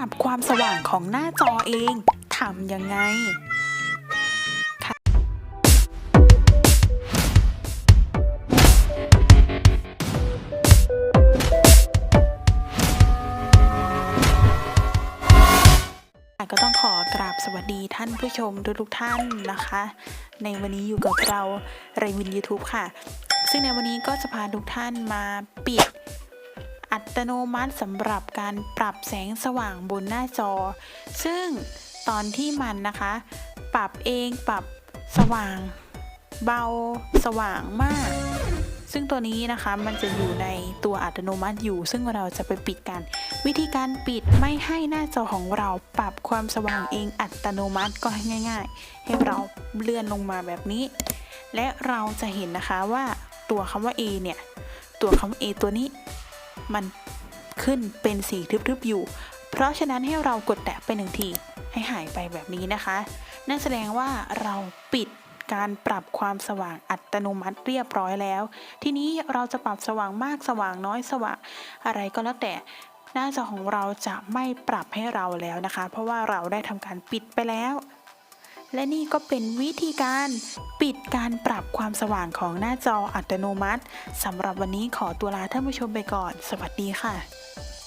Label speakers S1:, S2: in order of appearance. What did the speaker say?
S1: รับความสว่างของหน้าจอเอง ทำยังไงก็ต้องขอกราบสวัสดีท่านผู้ชมทุกๆท่านนะคะ ในวันนี้อยู่กับเราไรวิน YouTube ค่ะ ซึ่งในวันนี้ก็จะพาทุกท่านมาปิด อัตโนมัติสำหรับการปรับแสงสว่างบนหน้าจอ ซึ่งตอนที่มันนะคะ ปรับเองปรับสว่าง เบาสว่างมาก ซึ่งตัวนี้นะคะมันจะอยู่ในตัวอัตโนมัติอยู่ ซึ่งเราจะไปปิดกัน วิธีการปิดไม่ให้หน้าจอของเราปรับความสว่างเองอัตโนมัติก็ง่าย ๆ ให้เราเลื่อนลงมาแบบนี้ และเราจะเห็นนะคะว่าตัวคำว่า A เนี่ย ตัวคำว่า A ตัวนี้ มันขึ้นเป็นสีทึบๆอยู่ เพราะฉะนั้นให้เรากดแตะไปหนึ่งทีให้หายไปแบบนี้นะคะ นั่นแสดงว่าเราปิดการปรับความสว่างอัตโนมัติเรียบร้อยแล้ว ทีนี้เราจะปรับสว่างมากสว่างน้อยสว่างอะไรก็แล้วแต่หน้าจอของเราจะไม่ปรับให้เราแล้วนะคะ เพราะว่าเราได้ทำการปิดไปแล้ว และนี่ก็เป็นวิธีการปิดการปรับความสว่างของหน้าจออัตโนมัติสำหรับวันนี้ขอตัวลาท่านผู้ชมไปก่อน สวัสดีค่ะ